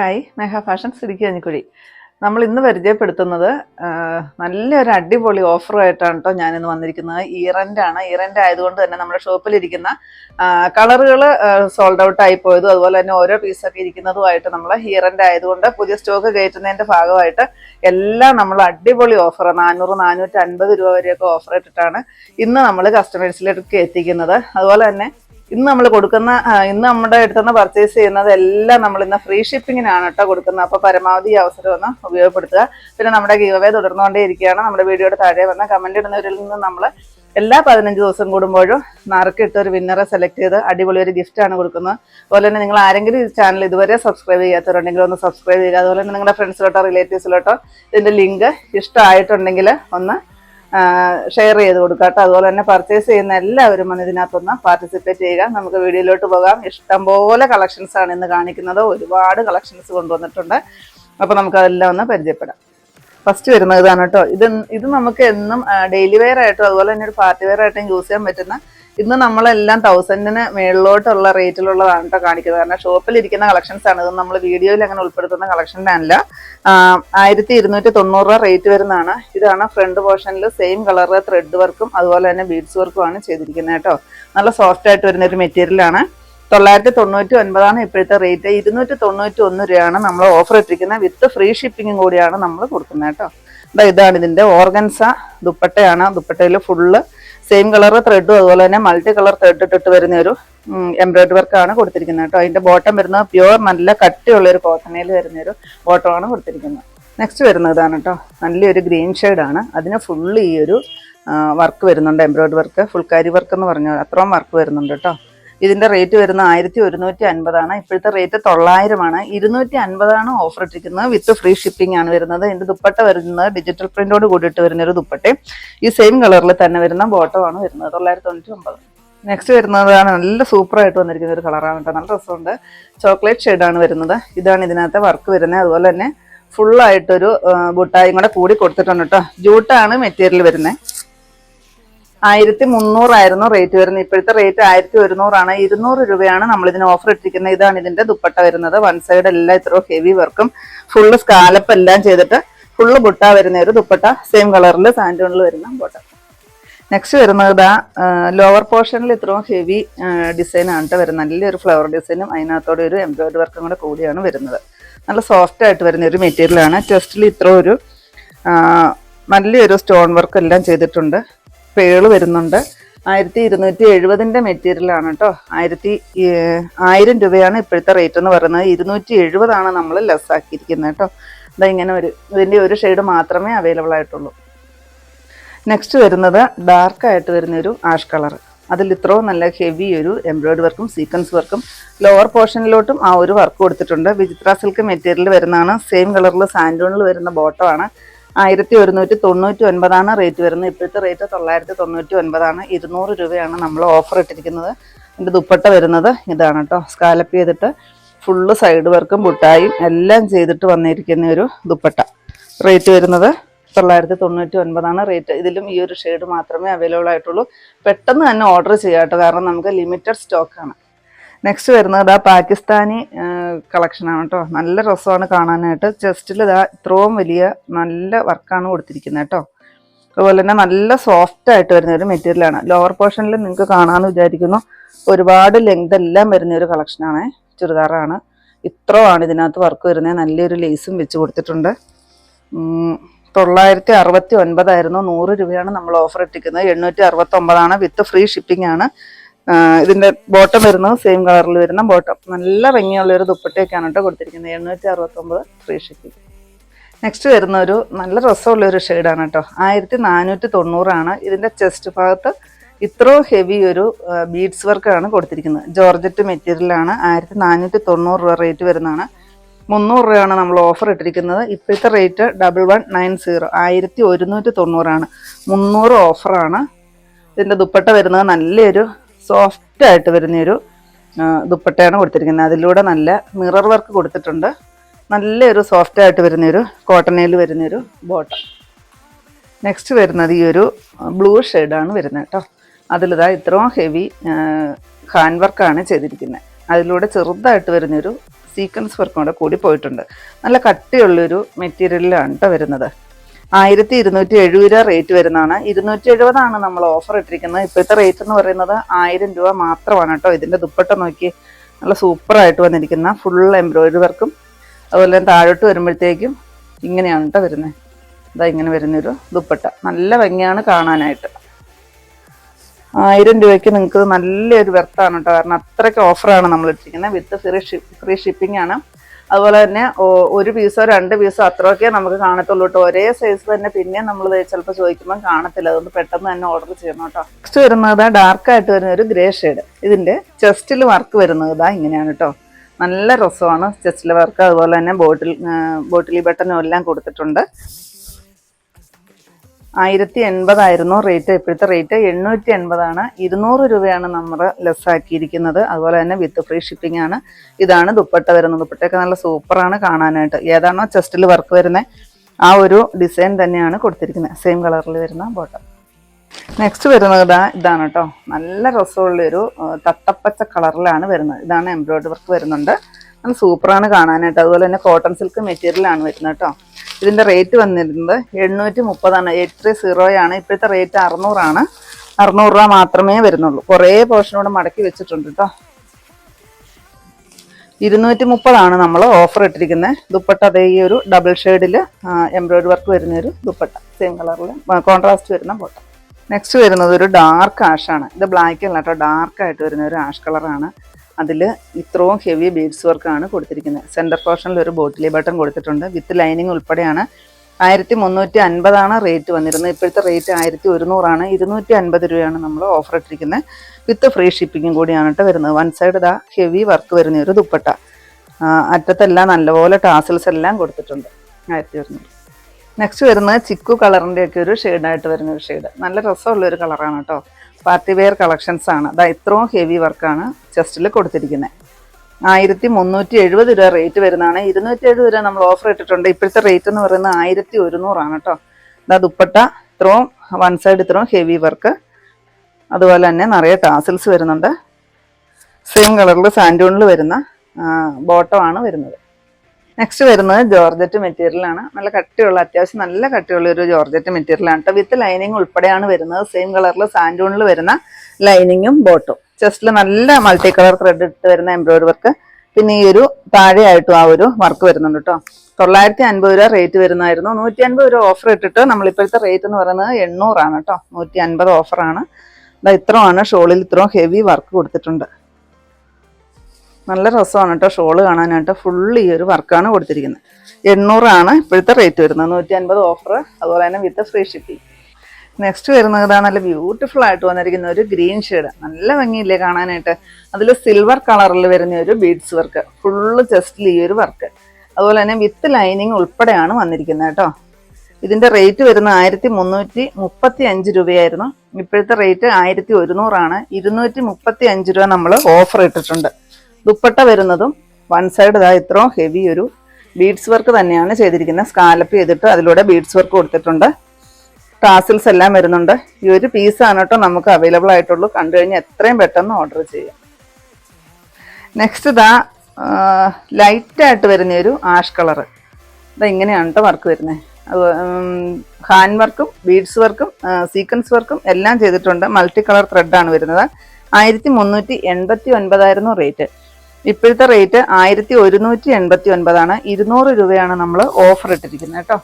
Hi Megha fashion സിരിക്കി കഞ്ഞിക്കുഴി. നമ്മൾ ഇന്ന് പരിചയപ്പെടുത്തുന്നത് നല്ലൊരു അടിപൊളി ഓഫറുമായിട്ടാണ് കേട്ടോ ഞാനിന്ന് വന്നിരിക്കുന്നത്. ഇയറന്റാണ് ആണ് ഈറന്റ് ആയതുകൊണ്ട് തന്നെ നമ്മുടെ ഷോപ്പിലിരിക്കുന്ന കളറുകൾ സോൾഡ് ഔട്ട് ആയി പോയതും അതുപോലെ തന്നെ ഓരോ പീസൊക്കെ ഇരിക്കുന്നതുമായിട്ട് നമ്മൾ ഇയറന്റ് ആയതുകൊണ്ട് പുതിയ സ്റ്റോക്ക് കയറ്റുന്നതിന്റെ ഭാഗമായിട്ട് എല്ലാം നമ്മൾ അടിപൊളി ഓഫർ നാനൂറ് നാനൂറ്റി അൻപത് രൂപ വരെയൊക്കെ ഓഫർ ഇട്ടിട്ടാണ് ഇന്ന് നമ്മൾ കസ്റ്റമേഴ്സിലേക്ക് എത്തിക്കുന്നത്. അതുപോലെ തന്നെ ഇന്ന് നമ്മൾ കൊടുക്കുന്ന ഇന്ന് നമ്മുടെ അടുത്തുനിന്ന് പർച്ചേസ് ചെയ്യുന്നത് എല്ലാം നമ്മൾ ഇന്ന് ഫ്രീ ഷിപ്പിങ്ങിനാണ് കേട്ടോ കൊടുക്കുന്നത്. അപ്പോൾ പരമാവധി അവസരം ഒന്ന് ഉപയോഗപ്പെടുത്തുക. പിന്നെ നമ്മുടെ ഗീവവേ തുടർന്നുകൊണ്ടേ ഇരിക്കുകയാണ്. നമ്മുടെ വീഡിയോയുടെ താഴെ വന്ന കമന്റ് ഇടുന്നവരിൽ നിന്ന് നമ്മൾ എല്ലാ പതിനഞ്ച് ദിവസം കൂടുമ്പോഴും നറുക്കിട്ട് ഒരു വിന്നറെ സെലക്ട് ചെയ്ത് അടിപൊളി ഒരു ഗിഫ്റ്റ് ആണ് കൊടുക്കുന്നത്. അതുപോലെ തന്നെ നിങ്ങൾ ആരെങ്കിലും ഈ ചാനൽ ഇതുവരെ സബ്സ്ക്രൈബ് ചെയ്യാത്തവരുണ്ടെങ്കിൽ ഒന്ന് സബ്സ്ക്രൈബ് ചെയ്യുക. അതുപോലെ തന്നെ നിങ്ങളുടെ ഫ്രണ്ട്സിലോട്ടോ റിലേറ്റീവ്സിലോട്ടോ ഇതിന്റെ ലിങ്ക് ഇഷ്ടമായിട്ടുണ്ടെങ്കിൽ ഒന്ന് ഷെയർ ചെയ്ത് കൊടുക്കുക കേട്ടോ. അതുപോലെ തന്നെ പർച്ചേസ് ചെയ്യുന്ന എല്ലാവരും വന്ന് ഇതിനകത്തൊന്ന് പാർട്ടിസിപ്പേറ്റ് ചെയ്യുക. നമുക്ക് വീഡിയോയിലോട്ട് പോകാം. ഇഷ്ടംപോലെ കളക്ഷൻസ് ആണ് ഇന്ന് കാണിക്കുന്നത്. ഒരുപാട് കളക്ഷൻസ് കൊണ്ടുവന്നിട്ടുണ്ട്. അപ്പോൾ നമുക്ക് അതെല്ലാം ഒന്ന് പരിചയപ്പെടാം. ഫസ്റ്റ് വരുന്നത് ഇതാണ് കേട്ടോ. ഇത് ഇത് നമുക്ക് എന്നും ഡെയിലി വെയർ ആയിട്ടും അതുപോലെ തന്നെ ഒരു പാർട്ടി വെയർ ആയിട്ടും യൂസ് ചെയ്യാൻ പറ്റുന്ന ഇന്ന് നമ്മളെല്ലാം തൗസൻഡിന് മേളിലോട്ടുള്ള റേറ്റിലുള്ളതാണ് കേട്ടോ കാണിക്കുന്നത്. കാരണം ഷോപ്പിൽ ഇരിക്കുന്ന കളക്ഷൻസ് ആണ്. ഇത് നമ്മൾ വീഡിയോയിൽ അങ്ങനെ ഉൾപ്പെടുത്തുന്ന കളക്ഷനിലല്ല ആയിരത്തി ഇരുന്നൂറ്റി തൊണ്ണൂറ് രൂപ റേറ്റ് വരുന്നതാണ്. ഇതാണ് ഫ്രണ്ട് പോർഷനിൽ സെയിം കളർ ത്രെഡ് വർക്കും അതുപോലെ തന്നെ ബീഡ്സ് വർക്കും ആണ് ചെയ്തിരിക്കുന്നത് കേട്ടോ നല്ല സോഫ്റ്റ് ആയിട്ട് വരുന്ന ഒരു മെറ്റീരിയലാണ് തൊള്ളായിരത്തി തൊണ്ണൂറ്റി ഒൻപതാണ് ഇപ്പോഴത്തെ റേറ്റ് ഇരുന്നൂറ്റി തൊണ്ണൂറ്റി ഒന്ന് രൂപയാണ് നമ്മൾ ഓഫർ ഇട്ടിരിക്കുന്നത് വിത്ത് ഫ്രീ ഷിപ്പിങ്ങും കൂടിയാണ് നമ്മൾ കൊടുക്കുന്നത് കേട്ടോ ഇതാണ് ഇതിന്റെ ഓർഗൻസ ദുപ്പട്ടയാണ്. ദുപ്പട്ടയിൽ ഫുള്ള് സെയിം കളർ ത്രെഡും അതുപോലെ തന്നെ മൾട്ടി കളർ ത്രെഡ് ഇട്ടിട്ട് വരുന്ന ഒരു എംബ്രോയിഡറി വർക്കാണ് കൊടുത്തിരിക്കുന്നത് കേട്ടോ. അതിന്റെ ബോട്ടം വരുന്നത് പ്യുവർ നല്ല കട്ടിയുള്ള ഒരു കോട്ടണയിൽ വരുന്ന ഒരു ബോട്ടമാണ് കൊടുത്തിരിക്കുന്നത്. നെക്സ്റ്റ് വരുന്നത് ഇതാണ് കേട്ടോ. നല്ലൊരു ഗ്രീൻ ആണ്. അതിന് ഫുള്ള് ഈ ഒരു വർക്ക് വരുന്നുണ്ട്. എംബ്രോയിഡറി വർക്ക് ഫുൾക്കാരി വർക്ക് എന്ന് പറഞ്ഞാൽ അത്രയും വർക്ക് വരുന്നുണ്ട് കേട്ടോ. ഇതിന്റെ റേറ്റ് വരുന്നത് ആയിരത്തി ഒരുന്നൂറ്റി അൻപതാണ് ഇപ്പോഴത്തെ റേറ്റ് തൊള്ളായിരമാണ്. ഇരുന്നൂറ്റി അൻപതാണ് ഓഫർ ഇട്ടിരിക്കുന്നത്. വിത്ത് ഫ്രീ ഷിപ്പിംഗ് ആണ് വരുന്നത്. എന്റെ ദുപ്പട്ട വരുന്നത് ഡിജിറ്റൽ പ്രിന്റോട് കൂടിയിട്ട് വരുന്ന ഒരു ദുപ്പട്ടയും ഈ സെയിം കളറിൽ തന്നെ വരുന്ന ബോട്ടമാണ് വരുന്നത്. തൊള്ളായിരത്തി തൊണ്ണൂറ്റി ഒമ്പത് നെക്സ്റ്റ് വരുന്നതാണ് നല്ല സൂപ്പറായിട്ട് വന്നിരിക്കുന്ന ഒരു കളറാണ് കേട്ടോ. നല്ല രസമുണ്ട്. ചോക്ലേറ്റ് ഷെയ്ഡാണ് വരുന്നത്. ഇതാണ് ഇതിനകത്തെ വർക്ക് വരുന്നത്. അതുപോലെ തന്നെ ഫുള്ളായിട്ടൊരു ബുട്ടായും കൂടെ കൂടി കൊടുത്തിട്ടുണ്ട് കേട്ടോ. ജൂട്ടാണ് മെറ്റീരിയൽ വരുന്നത്. ആയിരത്തി മുന്നൂറായിരുന്നു റേറ്റ് വരുന്നത്. ഇപ്പോഴത്തെ റേറ്റ് ആയിരത്തി ഒരുന്നൂറാണ് ഇരുന്നൂറ് രൂപയാണ് നമ്മൾ ഇതിന് ഓഫർ ഇട്ടിരിക്കുന്നത്. ഇതാണ് ഇതിന്റെ ദുപ്പട്ട വരുന്നത്. വൺ സൈഡ് എല്ലാം ഇത്ര ഹെവി വർക്കും ഫുള്ള് സ്കാലപ്പ് എല്ലാം ചെയ്തിട്ട് ഫുള്ള് ബുട്ട വരുന്ന ഒരു ദുപ്പട്ട. സെയിം കളറിൽ സാൻഡൂണിൽ വരുന്ന ബോട്ട. നെക്സ്റ്റ് വരുന്നത് ഇതാ ലോവർ പോർഷനിൽ ഇത്രയും ഹെവി ട്ടോ വരുന്നത്. നല്ലൊരു ഫ്ലവർ ഡിസൈനും അതിനകത്തോടെ ഒരു എംബ്രോയിഡറി വർക്കും കൂടെ കൂടിയാണ് വരുന്നത്. നല്ല സോഫ്റ്റ് ആയിട്ട് വരുന്ന ഒരു മെറ്റീരിയലാണ് ചെസ്റ്റിൽ ഇത്ര ഒരു നല്ലൊരു സ്റ്റോൺ വർക്ക് എല്ലാം ചെയ്തിട്ടുണ്ട്. പേൾ വരുന്നുണ്ട്. ആയിരത്തി ഇരുന്നൂറ്റി എഴുപതിന്റെ മെറ്റീരിയലാണ് കേട്ടോ. ആയിരത്തി ആയിരം രൂപയാണ് ഇപ്പോഴത്തെ റേറ്റ് എന്ന് പറയുന്നത്. ഇരുന്നൂറ്റി എഴുപതാണ് നമ്മൾ ലെസ് ആക്കിയിരിക്കുന്നത് കേട്ടോ. ഇതാ ഇങ്ങനെ ഒരു ഇതിന്റെ ഒരു ഷെയ്ഡ് മാത്രമേ അവൈലബിൾ ആയിട്ടുള്ളൂ. നെക്സ്റ്റ് വരുന്നത് ഡാർക്കായിട്ട് വരുന്ന ഒരു ആഷ് കളർ അതിൽ ഇത്രയും നല്ല ഹെവി ഒരു എംബ്രോയിഡ് വർക്കും സീക്വൻസ് വർക്കും ലോവർ പോർഷനിലോട്ടും ആ ഒരു വർക്ക് കൊടുത്തിട്ടുണ്ട്. വിചിത്ര സിൽക്ക് മെറ്റീരിയൽ വരുന്നതാണ്. സെയിം കളറിൽ സാൻഡോണിൽ വരുന്ന ബോട്ടമാണ് ആയിരത്തി ഒരുന്നൂറ്റി തൊണ്ണൂറ്റി ഒൻപതാണ് റേറ്റ് വരുന്നത്. ഇപ്പോഴത്തെ റേറ്റ് തൊള്ളായിരത്തി തൊണ്ണൂറ്റി ഒൻപതാണ് ഇരുന്നൂറ് രൂപയാണ് നമ്മൾ ഓഫർ ഇട്ടിരിക്കുന്നത്. എന്റെ ദുപ്പട്ട വരുന്നത് ഇതാണ് കേട്ടോ. സ്കാലപ്പ് ചെയ്തിട്ട് ഫുള്ള് സൈഡ് വർക്കും ബുട്ടായും എല്ലാം ചെയ്തിട്ട് വന്നിരിക്കുന്ന ഒരു ദുപ്പട്ട. റേറ്റ് വരുന്നത് തൊള്ളായിരത്തി തൊണ്ണൂറ്റി ഒൻപതാണ് റേറ്റ്. ഇതിലും ഈ ഒരു ഷെയ്ഡ് മാത്രമേ അവൈലബിൾ ആയിട്ടുള്ളൂ. പെട്ടെന്ന് തന്നെ ഓർഡർ ചെയ്യാട്ടോ കാരണം നമുക്ക് ലിമിറ്റഡ് സ്റ്റോക്കാണ് നെക്സ്റ്റ് വരുന്നത് ഇതാ പാകിസ്ഥാനി കളക്ഷനാണ് കേട്ടോ നല്ല രസമാണ് കാണാനായിട്ട്. ചെസ്റ്റിൽ ഇതാ ഇത്രയും വലിയ നല്ല വർക്കാണ് കൊടുത്തിരിക്കുന്നത് കേട്ടോ അതുപോലെ തന്നെ നല്ല സോഫ്റ്റ് ആയിട്ട് വരുന്ന ഒരു മെറ്റീരിയലാണ് ലോവർ പോർഷനിൽ നിങ്ങൾക്ക് കാണാമെന്ന് വിചാരിക്കുന്നു. ഒരുപാട് ലെങ്ത് എല്ലാം വരുന്ന ഒരു കളക്ഷനാണ് ചുരിദാറാണ്. ഇത്രയാണ് ഇതിനകത്ത് വർക്ക് വരുന്നത്. നല്ലൊരു ലേസും വെച്ച് കൊടുത്തിട്ടുണ്ട്. തൊള്ളായിരത്തി അറുപത്തി ഒൻപതായിരുന്നു നൂറ് രൂപയാണ് നമ്മൾ ഓഫർ ഇട്ടിരിക്കുന്നത്. എണ്ണൂറ്റി അറുപത്തി ഒമ്പതാണ് വിത്ത് ഫ്രീ ഷിപ്പിംഗ് ആണ്. ഇതിന്റെ ബോട്ടം വരുന്നത് സെയിം കളറിൽ വരുന്ന ബോട്ടം നല്ല ഭംഗിയുള്ള ഒരു ദുപ്പട്ടയൊക്കെയാണ് കേട്ടോ കൊടുത്തിരിക്കുന്നത്. എണ്ണൂറ്റി അറുപത്തൊമ്പത് നെക്സ്റ്റ് വരുന്ന ഒരു നല്ല രസമുള്ള ഒരു ഷെയ്ഡാണ് കേട്ടോ. ആയിരത്തി നാനൂറ്റി തൊണ്ണൂറാണ് ഇതിന്റെ ചെസ്റ്റ് ഭാഗത്ത് ഇത്രയും ഹെവി ഒരു ബീഡ്സ് വർക്കാണ് കൊടുത്തിരിക്കുന്നത്. ജോർജറ്റ് മെറ്റീരിയലാണ് ആയിരത്തി നാനൂറ്റി തൊണ്ണൂറ് രൂപ റേറ്റ് വരുന്നതാണ്. മുന്നൂറ് രൂപയാണ് നമ്മൾ ഓഫർ ഇട്ടിരിക്കുന്നത്. ഇപ്പോഴത്തെ rate double one nine zero ആയിരത്തി ഒരുന്നൂറ്റി തൊണ്ണൂറാണ് മുന്നൂറ് ഓഫറാണ് ഇതിന്റെ ദുപ്പട്ട വരുന്നത്. നല്ലൊരു സോഫ്റ്റ് ആയിട്ട് വരുന്നൊരു ദുപ്പട്ടയാണ് കൊടുത്തിരിക്കുന്നത്. അതിലൂടെ നല്ല മിറർ വർക്ക് കൊടുത്തിട്ടുണ്ട്. നല്ലൊരു സോഫ്റ്റ് ആയിട്ട് വരുന്നൊരു കോട്ടണയിൽ വരുന്നൊരു ബോട്ടം. നെക്സ്റ്റ് വരുന്നത് ഈ ഒരു ബ്ലൂ ഷെയ്ഡാണ് വരുന്നത് കേട്ടോ. അതിലിതാ ഇത്രയും ഹെവി ഹാൻഡ് വർക്കാണ് ചെയ്തിരിക്കുന്നത്. അതിലൂടെ ചെറുതായിട്ട് വരുന്നൊരു സീക്വൻസ് വർക്കും കൂടെ കൂടി പോയിട്ടുണ്ട്. നല്ല കട്ടിയുള്ളൊരു മെറ്റീരിയലിലാണ് കേട്ടോ വരുന്നത്. ആയിരത്തി ഇരുന്നൂറ്റി എഴുപത് രൂപ റേറ്റ് വരുന്നതാണ്. ഇരുന്നൂറ്റി എഴുപതാണ് നമ്മൾ ഓഫർ ഇട്ടിരിക്കുന്നത്. ഇപ്പോഴത്തെ റേറ്റ് എന്ന് പറയുന്നത് ആയിരം രൂപ മാത്രമാണ് കേട്ടോ. ഇതിന്റെ ദുപ്പട്ട നോക്കി നല്ല സൂപ്പറായിട്ട് വന്നിരിക്കുന്ന ഫുൾ എംബ്രോയിഡറി വർക്കും അതുപോലെ തന്നെ താഴോട്ട് വരുമ്പോഴത്തേക്കും ഇങ്ങനെയാണ് കേട്ടോ വരുന്നത്. ഇതാ ഇങ്ങനെ വരുന്നൊരു ദുപ്പട്ട. നല്ല ഭംഗിയാണ് കാണാനായിട്ട്. ആയിരം രൂപയ്ക്ക് നിങ്ങൾക്ക് നല്ലൊരു വെർത്താണ് കേട്ടോ. കാരണം അത്രയ്ക്ക് ഓഫറാണ് നമ്മൾ ഇട്ടിരിക്കുന്നത്. With free ship free shipping ആണ്. അതുപോലെ തന്നെ ഒരു പീസോ രണ്ട് പീസോ അത്രയൊക്കെ നമുക്ക് കാണത്തുള്ളൂ കേട്ടോ. ഒരേ സൈസ് തന്നെ പിന്നെ നമ്മൾ ചിലപ്പോൾ ചോദിക്കുമ്പോൾ കാണത്തില്ല. അതുകൊണ്ട് പെട്ടെന്ന് തന്നെ ഓർഡർ ചെയ്യണം കേട്ടോ. നെക്സ്റ്റ് വരുന്നത് ഡാർക്ക് ആയിട്ട് വരുന്ന ഒരു ഗ്രേ ഷെയ്ഡ് ഇതിന്റെ ചെസ്റ്റിൽ വർക്ക് വരുന്നത് ഇതാ ഇങ്ങനെയാണ് കേട്ടോ. നല്ല രസമാണ് ചെസ്റ്റിൽ വർക്ക് അതുപോലെ തന്നെ ബോട്ടിൽ ബോട്ടിലി ബട്ടനും എല്ലാം കൊടുത്തിട്ടുണ്ട്. ആയിരത്തി എൺപതായിരുന്നു റേറ്റ്. ഇപ്പോഴത്തെ റേറ്റ് എണ്ണൂറ്റി എൺപതാണ് ഇരുന്നൂറ് രൂപയാണ് നമ്മൾ ലെസ് ആക്കിയിരിക്കുന്നത് അതുപോലെ തന്നെ വിത്ത് ഫ്രീ ഷിപ്പിംഗ് ആണ്. ഇതാണ് ദുപ്പട്ട വരുന്നത്. ദുപ്പട്ടയൊക്കെ നല്ല സൂപ്പറാണ് കാണാനായിട്ട്. ഏതാണോ ചെസ്റ്റിൽ വർക്ക് വരുന്നത് ആ ഒരു ഡിസൈൻ തന്നെയാണ് കൊടുത്തിരിക്കുന്നത്. സെയിം കളറിൽ വരുന്ന ബോട്ടം. നെക്സ്റ്റ് വരുന്നത് ഇതാ ഇതാണ് കേട്ടോ നല്ല രസമുള്ളൊരു തട്ടപ്പച്ച കളറിലാണ് വരുന്നത്. ഇതാണ് എംബ്രോയിഡറി വർക്ക് വരുന്നുണ്ട്. നല്ല സൂപ്പറാണ് കാണാനായിട്ട്. അതുപോലെ തന്നെ കോട്ടൺ സിൽക്ക് മെറ്റീരിയലാണ് വരുന്നത് കേട്ടോ ഇതിന്റെ റേറ്റ് വന്നിരുന്നത് എണ്ണൂറ്റി മുപ്പതാണ് എയ്റ്റ് ത്രീ സീറോയാണ് ഇപ്പോഴത്തെ റേറ്റ് അറുന്നൂറാണ്. അറുന്നൂറ് രൂപ മാത്രമേ വരുന്നുള്ളൂ. കുറേ പോർഷൻ പോർഷനോട് മടക്കി വെച്ചിട്ടുണ്ട് കേട്ടോ ഇരുന്നൂറ്റി മുപ്പതാണ് നമ്മൾ ഓഫർ ഇട്ടിരിക്കുന്നത് ദുപ്പട്ട അതേ ഈ ഒരു ഡബിൾ ഷെയ്ഡിൽ എംബ്രോയിഡറി വർക്ക് വരുന്ന ഒരു ദുപ്പട്ട. സെയിം കളറിൽ കോൺട്രാസ്റ്റ് വരുന്ന പൊട്ട നെക്സ്റ്റ് വരുന്നത് ഒരു ഡാർക്ക് ആഷാണ് ഇത് ബ്ലാക്ക് അല്ല കേട്ടോ ഡാർക്കായിട്ട് വരുന്ന ഒരു ആഷ് കളറാണ് അതിൽ ഇത്രയും ഹെവി ബീഡ്സ് വർക്കാണ് കൊടുത്തിരിക്കുന്നത്. സെന്റർ പോർഷനിൽ ഒരു ബോട്ടിലി ബട്ടൺ കൊടുത്തിട്ടുണ്ട്. വിത്ത് ലൈനിങ് ഉൾപ്പെടെയാണ്. ആയിരത്തി മുന്നൂറ്റി അൻപതാണ് റേറ്റ് വന്നിരുന്നത്. ഇപ്പോഴത്തെ റേറ്റ് ആയിരത്തി ഒരുന്നൂറാണ് ഇരുന്നൂറ്റി അൻപത് രൂപയാണ് നമ്മൾ ഓഫർ ഇട്ടിരിക്കുന്നത്. വിത്ത് ഫ്രീ ഷിപ്പിങ്ങും കൂടിയാണ് കേട്ടോ വരുന്നത്. വൺ സൈഡ് ഇതാ ഹെവി വർക്ക് വരുന്ന ഒരു ദുപ്പട്ട. അറ്റത്തെല്ലാം നല്ലപോലെ ടാസൽസ് എല്ലാം കൊടുത്തിട്ടുണ്ട്. ആയിരത്തി ഒരുന്നൂറ് നെക്സ്റ്റ് വരുന്നത് ചിക്കു കളറിന്റെ ഒക്കെ ഒരു ഷെയ്ഡായിട്ട് വരുന്ന ഒരു ഷെയ്ഡ് നല്ല രസമുള്ള ഒരു കളറാണ് കേട്ടോ. പാർട്ടി വെയർ കളക്ഷൻസ് ആണ്. അതാ ഇത്രയും ഹെവി വർക്കാണ് ചെസ്റ്റിൽ കൊടുത്തിരിക്കുന്നത് ആയിരത്തി മുന്നൂറ്റി എഴുപത് രൂപ റേറ്റ് വരുന്നതാണ്. ഇരുന്നൂറ്റി എഴുപത് രൂപ നമ്മൾ ഓഫർ ഇട്ടിട്ടുണ്ട്. ഇപ്പോഴത്തെ റേറ്റ് എന്ന് പറയുന്നത് ആയിരത്തി ഒരുന്നൂറാണ് കേട്ടോ ഇതാ ദുപ്പട്ട ഇത്രയും വൺ സൈഡ് ഇത്രയും ഹെവി വർക്ക് അതുപോലെ തന്നെ നിറയെ ടാസിൽസ് വരുന്നുണ്ട്. സെയിം കളറിൽ സാൻഡൂണിൽ വരുന്ന ബോട്ടമാണ് വരുന്നത്. നെക്സ്റ്റ് വരുന്നത് ജോർജറ്റ് മെറ്റീരിയലാണ് നല്ല കട്ടിയുള്ള അത്യാവശ്യം നല്ല കട്ടിയുള്ള ഒരു ജോർജറ്റ് മെറ്റീരിയലാണ് കേട്ടോ വിത്ത് ലൈനിങ് ഉൾപ്പെടെയാണ് വരുന്നത്. സെയിം കളറിൽ സാൻഡൂണിൽ വരുന്ന ലൈനിങ്ങും ബോട്ടും ചെസ്റ്റിൽ നല്ല മൾട്ടി കളർ ത്രെഡ് ഇട്ട് വരുന്ന എംബ്രോയിഡറി വർക്ക് പിന്നെ ഈ ഒരു താഴെയായിട്ടും ആ ഒരു വർക്ക് വരുന്നുണ്ട് കേട്ടോ തൊള്ളായിരത്തി അൻപത് രൂപ റേറ്റ് വരുന്നതായിരുന്നു. നൂറ്റി അൻപത് രൂപ ഓഫർ ഇട്ടിട്ട് നമ്മളിപ്പോഴത്തെ റേറ്റ് എന്ന് പറയുന്നത് എണ്ണൂറാണ് കേട്ടോ നൂറ്റി അൻപത് ഓഫറാണ് ഇതാ ഇത്രയാണ് ഷോളിൽ ഇത്രയും ഹെവി വർക്ക് കൊടുത്തിട്ടുണ്ട്. നല്ല രസമാണ് കേട്ടോ ഷോൾ കാണാനായിട്ട്. ഫുൾ ഈ ഒരു വർക്കാണ് കൊടുത്തിരിക്കുന്നത്. എണ്ണൂറാണ് ഇപ്പോഴത്തെ റേറ്റ് വരുന്നത്. നൂറ്റി അൻപത് ഓഫർ അതുപോലെ തന്നെ വിത്ത് ഫ്രീ ഷിപ്പിംഗ് നെക്സ്റ്റ് വരുന്നത് ഇതാ നല്ല ബ്യൂട്ടിഫുൾ ആയിട്ട് വന്നിരിക്കുന്ന ഒരു ഗ്രീൻ ഷെയ്ഡ് നല്ല ഭംഗിയില്ലേ കാണാനായിട്ട്. അതിൽ സിൽവർ കളറിൽ വരുന്ന ഒരു ബീഡ്സ് വർക്ക് ഫുള്ള് ജസ്റ്റിൽ ഈ ഒരു വർക്ക് അതുപോലെ തന്നെ വിത്ത് ലൈനിങ് ഉൾപ്പെടെയാണ് വന്നിരിക്കുന്നത് കേട്ടോ. ഇതിന്റെ റേറ്റ് വരുന്നത് ആയിരത്തി മുന്നൂറ്റി മുപ്പത്തി അഞ്ച് രൂപയായിരുന്നു. ഇപ്പോഴത്തെ റേറ്റ് ആയിരത്തി ഒരുന്നൂറാണ് ഇരുന്നൂറ്റി മുപ്പത്തി അഞ്ച് രൂപ നമ്മൾ ഓഫർ ഇട്ടിട്ടുണ്ട്. ദുപ്പട്ട വരുന്നതും വൺ സൈഡ് ഇതാ ഇത്രയും ഹെവി ഒരു ബീഡ്സ് വർക്ക് തന്നെയാണ് ചെയ്തിരിക്കുന്നത്. സ്കാലപ്പ് ചെയ്തിട്ട് അതിലൂടെ ബീഡ്സ് വർക്ക് കൊടുത്തിട്ടുണ്ട്. ടാസിൽസ് എല്ലാം വരുന്നുണ്ട്. ഈ ഒരു പീസാണ് കേട്ടോ നമുക്ക് അവൈലബിൾ ആയിട്ടുള്ളൂ. കണ്ടു കഴിഞ്ഞാൽ എത്രയും പെട്ടെന്ന് ഓർഡർ ചെയ്യാം. നെക്സ്റ്റ് ഇതാ ലൈറ്റായിട്ട് വരുന്ന ഒരു ആഷ് കളർ ഇതാ ഇങ്ങനെയാണ് കേട്ടോ വർക്ക് വരുന്നത് ഹാൻഡ് വർക്കും ബീഡ്സ് വർക്കും സീക്വൻസ് വർക്കും എല്ലാം ചെയ്തിട്ടുണ്ട്. മൾട്ടി കളർ ത്രെഡാണ് വരുന്നത്. ആയിരത്തി മുന്നൂറ്റി എൺപത്തി ഒൻപതായിരുന്നു റേറ്റ് ഇപ്പോഴത്തെ റേറ്റ് ആയിരത്തി ഒരുന്നൂറ്റി എൺപത്തി ഒൻപതാണ് ഇരുന്നൂറ് രൂപയാണ് നമ്മൾ ഓഫർ ഇട്ടിരിക്കുന്നത് കേട്ടോ.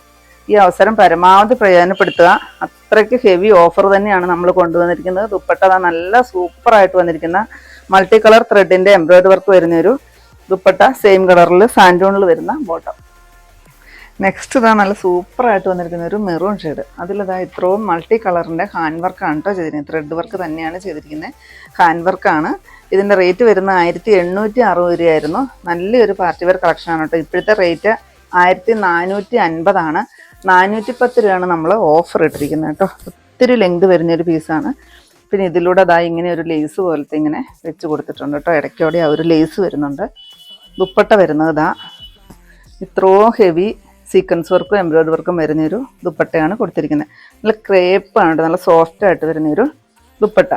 ഈ അവസരം പരമാവധി പ്രയോജനപ്പെടുത്തുക. അത്രയ്ക്ക് ഹെവി ഓഫർ തന്നെയാണ് നമ്മൾ കൊണ്ടുവന്നിരിക്കുന്നത്. ദുപ്പട്ട നല്ല സൂപ്പറായിട്ട് വന്നിരിക്കുന്ന മൾട്ടി കളർ ത്രെഡിന്റെ എംബ്രോയ്ഡറി വർക്ക് വരുന്ന ഒരു ദുപ്പട്ട സെയിം കളറിൽ സാൻഡോണിൽ വരുന്ന ബോട്ടം നെക്സ്റ്റ് ഇതാ നല്ല സൂപ്പറായിട്ട് വന്നിരിക്കുന്ന ഒരു മെറൂൺ ഷെയ്ഡ് അതിലിതാ ഇത്രയും മൾട്ടി കളറിന്റെ ഹാൻഡ് വർക്കാണ് കേട്ടോ ചെയ്തിരിക്കുന്നത്. ത്രെഡ് വർക്ക് തന്നെയാണ് ചെയ്തിരിക്കുന്നത്. ഹാൻഡ് വർക്കാണ് ഇതിന്റെ റേറ്റ് വരുന്ന ആയിരത്തി എണ്ണൂറ്റി അറുപത് രൂപയായിരുന്നു. നല്ലൊരു പാർട്ടി വെയർ കളക്ഷനാണ് കേട്ടോ. ഇപ്പോഴത്തെ റേറ്റ് ആയിരത്തി നാനൂറ്റി അൻപതാണ് നാനൂറ്റി പത്ത് രൂപയാണ് നമ്മൾ ഓഫർ ഇട്ടിരിക്കുന്നത് കേട്ടോ. ഒത്തിരി ലെങ്ത് വരുന്നൊരു പീസാണ് പിന്നെ ഇതിലൂടെ അതാ ഇങ്ങനെ ഒരു ലേസ് പോലത്തെ ഇങ്ങനെ വെച്ച് കൊടുത്തിട്ടുണ്ട് കേട്ടോ. ഇടയ്ക്കോടെ ആ ഒരു ലേസ് വരുന്നുണ്ട്. ദുപ്പട്ട വരുന്നത് ഇതാ ഇത്രയും ഹെവി സീക്വൻസ് വർക്കും എംബ്രോയ്ഡറി വർക്കും വരുന്നൊരു ദുപ്പട്ടയാണ് കൊടുത്തിരിക്കുന്നത്. നല്ല ക്രേപ്പാണ് നല്ല സോഫ്റ്റായിട്ട് വരുന്നൊരു ദുപ്പട്ട.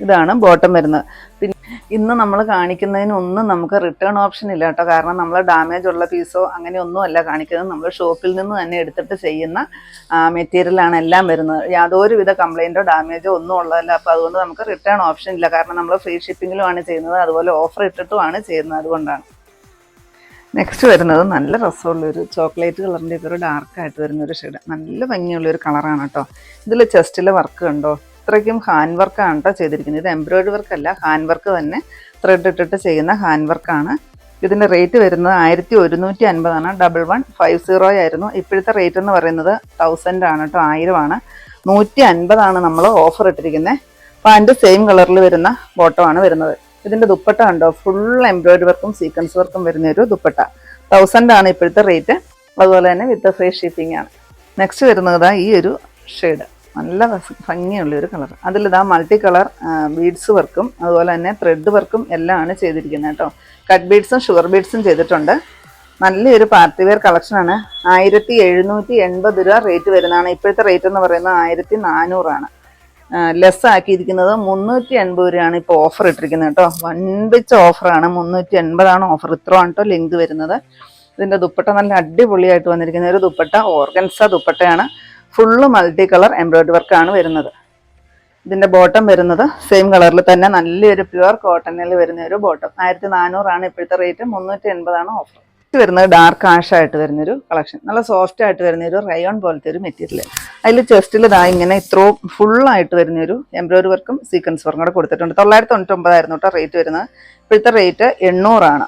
ഇതാണ് ബോട്ടം വരുന്നത്. പിന്നെ ഇന്ന് നമ്മൾ കാണിക്കുന്നതിനൊന്നും നമുക്ക് റിട്ടേൺ ഓപ്ഷൻ ഇല്ല കേട്ടോ. കാരണം നമ്മൾ ഡാമേജ് ഉള്ള പീസോ അങ്ങനെയൊന്നും അല്ല കാണിക്കുന്നത്. നമ്മൾ ഷോപ്പിൽ നിന്ന് തന്നെ എടുത്തിട്ട് ചെയ്യുന്ന മെറ്റീരിയലാണ് എല്ലാം വരുന്നത്. യാതൊരുവിധ കംപ്ലൈന്റോ ഡാമേജോ ഒന്നും ഉള്ളതല്ല. അപ്പോൾ അതുകൊണ്ട് നമുക്ക് റിട്ടേൺ ഓപ്ഷൻ ഇല്ല. കാരണം നമ്മൾ ഫ്രീ ഷിപ്പിങ്ങിലുമാണ് ചെയ്യുന്നത്. അതുപോലെ ഓഫർ ഇട്ടിട്ടുമാണ് ചെയ്യുന്നത്. അതുകൊണ്ടാണ്. നെക്സ്റ്റ് വരുന്നത് നല്ല രസമുള്ളൊരു ചോക്ലേറ്റ് കളറിന്റെ ഒക്കെ ഒരു ഡാർക്കായിട്ട് വരുന്ന ഒരു ഷെയ്ഡ് നല്ല ഭംഗിയുള്ളൊരു കളറാണ് കേട്ടോ. ഇതിൽ ചെസ്റ്റിലെ വർക്ക് കണ്ടോ ഇത്രയ്ക്കും ഹാൻഡ് വർക്കാണ് കേട്ടോ ചെയ്തിരിക്കുന്നത്. ഇത് എംബ്രോയ്ഡറി വർക്കല്ല ഹാൻഡ് വർക്ക് തന്നെ ത്രെഡ് ഇട്ടിട്ട് ചെയ്യുന്ന ഹാൻഡ് വർക്കാണ് ഇതിന്റെ റേറ്റ് വരുന്നത് ആയിരത്തി ഒരുന്നൂറ്റി അൻപതാണ് ഡബിൾ വൺ ഫൈവ് സീറോ ആയിരുന്നു. ഇപ്പോഴത്തെ റേറ്റ് എന്ന് പറയുന്നത് തൗസൻഡ് ആണ് കേട്ടോ ആയിരമാണ്. നൂറ്റി അൻപതാണ് നമ്മൾ ഓഫർ ഇട്ടിരിക്കുന്നത് അപ്പോൾ അതിന്റെ സെയിം കളറിൽ വരുന്ന ബോട്ടമാണ് വരുന്നത്. ഇതിന്റെ ദുപ്പട്ട ഉണ്ടോ ഫുൾ എംബ്രോയ്ഡറി വർക്കും സീക്വൻസ് വർക്കും വരുന്ന ഒരു ദുപ്പട്ട. തൗസൻഡ് ആണ് ഇപ്പോഴത്തെ റേറ്റ് അതുപോലെ തന്നെ വിത്ത് ഫ്രീ ഷിപ്പിംഗ് ആണ്. നെക്സ്റ്റ് വരുന്നത് ഈ ഒരു ഷെയ്ഡ് നല്ല ഭംഗിയുള്ള ഒരു കളർ. അതിലിതാ മൾട്ടി കളർ ബീഡ്സ് വർക്കും അതുപോലെ തന്നെ ത്രെഡ് വർക്കും എല്ലാം ആണ് ചെയ്തിരിക്കുന്നത് കേട്ടോ. കട്ട് ബീഡ്സും ഷുഗർ ബീഡ്സും ചെയ്തിട്ടുണ്ട്. നല്ലൊരു പാർട്ടി വെയർ കളക്ഷനാണ് ആയിരത്തി എഴുന്നൂറ്റി എൺപത് രൂപ റേറ്റ് വരുന്നതാണ്. ഇപ്പോഴത്തെ റേറ്റ് എന്ന് പറയുന്നത് ആയിരത്തി നാനൂറാണ് ലെസ് ആക്കിയിരിക്കുന്നത് മുന്നൂറ്റി എൺപത് രൂപയാണ് ഇപ്പോൾ ഓഫർ ഇട്ടിരിക്കുന്നത് കേട്ടോ. വൻപിച്ച ഓഫറാണ് മുന്നൂറ്റി എൺപതാണ് ഓഫർ ഇത്രയാണ് കേട്ടോ ലിങ്ക് വരുന്നത്. ഇതിന്റെ ദുപ്പട്ട നല്ല അടിപൊളിയായിട്ട് വന്നിരിക്കുന്ന ഒരു ദുപ്പട്ട ഓർഗൻസ ദുപ്പട്ടയാണ്. ഫുള്ള് മൾട്ടി കളർ എംബ്രോയിഡറി വർക്കാണ് വരുന്നത്. ഇതിന്റെ ബോട്ടം വരുന്നത് സെയിം കളറിൽ തന്നെ നല്ലൊരു പ്യുവർ കോട്ടണിൽ വരുന്ന ഒരു ബോട്ടം ആയിരത്തി നാനൂറാണ് ഇപ്പോഴത്തെ റേറ്റ് മുന്നൂറ്റി എൺപതാണ് ഓഫർ ഇത് വരുന്നത് ഡാർക്ക് ആഷ് ആയിട്ട് വരുന്നൊരു കളക്ഷൻ നല്ല സോഫ്റ്റ് ആയിട്ട് വരുന്ന ഒരു റയോൺ പോലത്തെ ഒരു മെറ്റീരിയൽ അതിൽ ചെസ്റ്റിൽ ഇതാ ഇങ്ങനെ ഇത്രയും ഫുള്ളായിട്ട് വരുന്നൊരു എംബ്രോയിഡറി വർക്കും സീക്വൻസ് വർക്കും കൂടെ കൊടുത്തിട്ടുണ്ട്. തൊള്ളായിരത്തി തൊണ്ണൂറ്റൊമ്പതായിരുന്നു കേട്ടോ റേറ്റ് വരുന്നത്. ഇപ്പോഴത്തെ റേറ്റ് എണ്ണൂറാണ്.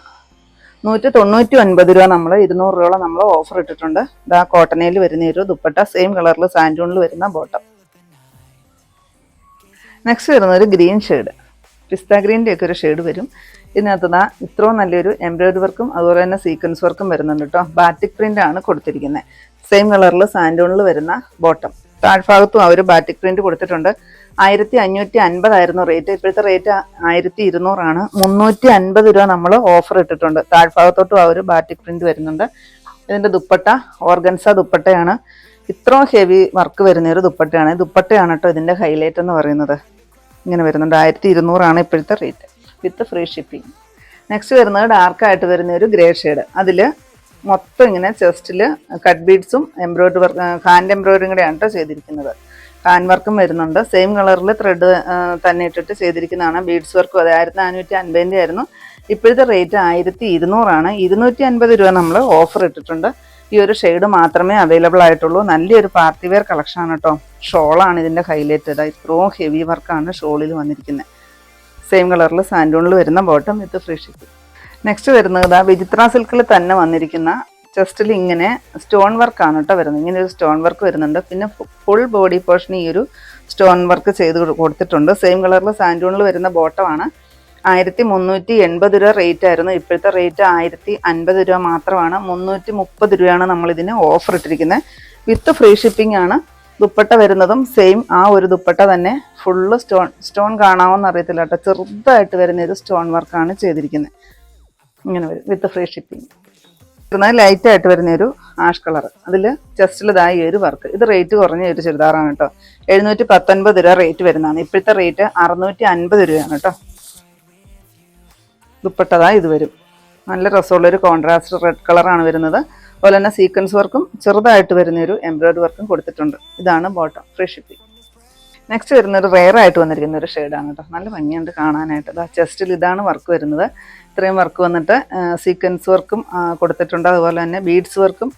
നൂറ്റി തൊണ്ണൂറ്റി ഒൻപത് രൂപ നമ്മൾ ഇരുന്നൂറ് രൂപ നമ്മൾ ഓഫർ ഇട്ടിട്ടുണ്ട്. ഇതാ കോട്ടനയിൽ വരുന്ന ഒരു ദുപ്പട്ട സെയിം കളറിൽ സാൻഡൂണിൽ വരുന്ന ബോട്ടം നെക്സ്റ്റ് വരുന്നൊരു ഒരു ഗ്രീൻ ഷെയ്ഡ് പിസ്ത ഗ്രീന്റെ ഒക്കെ ഒരു ഷെയ്ഡ് വരും. ഇതിനകത്ത് ദാ ഇത്രയും നല്ലൊരു എംബ്രോയിഡറി വർക്കും അതുപോലെ തന്നെ സീക്വൻസ് വർക്കും വരുന്നുണ്ട് കേട്ടോ ബാറ്റിക് പ്രിന്റ് ആണ് കൊടുത്തിരിക്കുന്നത് സെയിം കളറിൽ സാൻഡൂണിൽ വരുന്ന ബോട്ടം താഴ്ഭാഗത്തും അവർ ബാറ്റിക് പ്രിന്റ് കൊടുത്തിട്ടുണ്ട്. ആയിരത്തി അഞ്ഞൂറ്റി അൻപതായിരുന്നു റേറ്റ് ഇപ്പോഴത്തെ റേറ്റ് ആയിരത്തി ഇരുന്നൂറാണ് മുന്നൂറ്റി അൻപത് രൂപ നമ്മൾ ഓഫർ ഇട്ടിട്ടുണ്ട്. താഴ്ഭാഗത്തോട്ടും ആ ഒരു ബാറ്റിക് പ്രിന്റ് വരുന്നുണ്ട്. ഇതിന്റെ ദുപ്പട്ട ഓർഗൻസ ദുപ്പട്ടയാണ്. ഇത്രയും ഹെവി വർക്ക് വരുന്ന ഒരു ദുപ്പട്ടയാണ്. ദുപ്പട്ടയാണ് കേട്ടോ ഇതിന്റെ ഹൈലൈറ്റ് എന്ന് പറയുന്നത്. ഇങ്ങനെ വരുന്നുണ്ട്. ആയിരത്തി ഇരുന്നൂറാണ് ഇപ്പോഴത്തെ rate with free shipping next വരുന്നത് ഡാർക്കായിട്ട് വരുന്ന ഒരു ഗ്രേ ഷെയ്ഡ് അതിൽ മൊത്തം ഇങ്ങനെ ചെസ്റ്റിൽ കട്ട് ബീഡ്സും എംബ്രോയിഡറി വർക്ക് ഹാൻഡ് എംബ്രോയിഡറിയും കൂടെയാണ് കേട്ടോ ചെയ്തിരിക്കുന്നത്. ഹാൻഡ് വർക്കും വരുന്നുണ്ട്. സെയിം കളറിൽ ത്രെഡ് തന്നെ ഇട്ടിട്ട് ചെയ്തിരിക്കുന്നതാണ്. ബീഡ്സ് വർക്കും അത് ആയിരത്തി നാനൂറ്റി അൻപതിന്റെ ആയിരുന്നു. ഇപ്പോഴത്തെ റേറ്റ് ആയിരത്തി ഇരുന്നൂറാണ് ഇരുന്നൂറ്റി അൻപത് രൂപ നമ്മൾ ഓഫർ ഇട്ടിട്ടുണ്ട്. ഈ ഒരു ഷെയ്ഡ് മാത്രമേ അവൈലബിൾ ആയിട്ടുള്ളൂ. നല്ലൊരു പാർട്ടി വെയർ കളക്ഷൻ ആണ് കേട്ടോ ഷോളാണ് ഇതിന്റെ ഹൈലൈറ്റ് ഇതാ ഇത്രയും ഹെവി വർക്കാണ് ഷോളിൽ വന്നിരിക്കുന്നത്. സെയിം കളറിൽ സാൻഡൂണിൽ വരുന്ന bottom with free ship next വരുന്നത് വിചിത്ര സിൽക്കിൽ തന്നെ വന്നിരിക്കുന്ന ചെസ്റ്റിൽ ഇങ്ങനെ സ്റ്റോൺ വർക്കാണ് കേട്ടോ വരുന്നത്. ഇങ്ങനെ ഒരു സ്റ്റോൺ വർക്ക് വരുന്നുണ്ട്. പിന്നെ ഫുൾ ബോഡി പോർഷൻ ഈ ഒരു സ്റ്റോൺ വർക്ക് ചെയ്ത് കൊടുത്തിട്ടുണ്ട്. സെയിം കളറിൽ സാൻഡൂണിൽ വരുന്ന ബോട്ടമാണ് ആയിരത്തി മുന്നൂറ്റി എൺപത് രൂപ റേറ്റ് ആയിരുന്നു. ഇപ്പോഴത്തെ റേറ്റ് ആയിരത്തി അൻപത് രൂപ മാത്രമാണ്. മുന്നൂറ്റി മുപ്പത് രൂപയാണ് നമ്മളിതിന് ഓഫർ ഇട്ടിരിക്കുന്നത് വിത്ത് ഫ്രീ ഷിപ്പിംഗ് ആണ് ദുപ്പട്ട വരുന്നതും സെയിം ആ ഒരു ദുപ്പട്ട തന്നെ ഫുള്ള് സ്റ്റോൺ സ്റ്റോൺ കാണാമെന്ന് അറിയത്തില്ല കേട്ടോ ചെറുതായിട്ട് വരുന്ന ഒരു സ്റ്റോൺ വർക്കാണ് ചെയ്തിരിക്കുന്നത് ഇങ്ങനെ വരും. വിത്ത് ഫ്രീ ഷിപ്പിംഗ് ലൈറ്റ് ആയിട്ട് വരുന്ന ഒരു ആഷ് കളർ അതിൽ ചെസ്റ്റിൽ ഇതായി ഒരു വർക്ക് ഇത് റേറ്റ് കുറഞ്ഞ ഒരു ചുരിദാറാണ് കേട്ടോ എഴുന്നൂറ്റി പത്തൊൻപത് രൂപ റേറ്റ് വരുന്നതാണ്. ഇപ്പോഴത്തെ റേറ്റ് അറുന്നൂറ്റി അൻപത് രൂപയാണ് കേട്ടോ ദുപ്പട്ടതാ ഇത് വരും. നല്ല രസമുള്ള ഒരു കോൺട്രാസ്റ്റ് റെഡ് കളറാണ് വരുന്നത്. അതുപോലെ തന്നെ സീക്വൻസ് വർക്കും ചെറുതായിട്ട് വരുന്ന ഒരു എംബ്രോയിഡറി വർക്കും കൊടുത്തിട്ടുണ്ട്. ഇതാണ് ബോട്ടം ഫ്രീ ഷിപ്പിംഗ് നെക്സ്റ്റ് വരുന്ന ഒരു റെയർ ആയിട്ട് വന്നിരിക്കുന്ന ഒരു ഷെയ്ഡാണ് കേട്ടോ. നല്ല ഭംഗിയുണ്ട് കാണാനായിട്ട്. ആ ചെസ്റ്റിൽ ഇതാണ് വർക്ക് വരുന്നത്. ഇത്രയും വർക്ക് വന്നിട്ട് സീക്വൻസ് വർക്കും കൊടുത്തിട്ടുണ്ട്. അതുപോലെ തന്നെ ബീഡ്സ് വർക്കും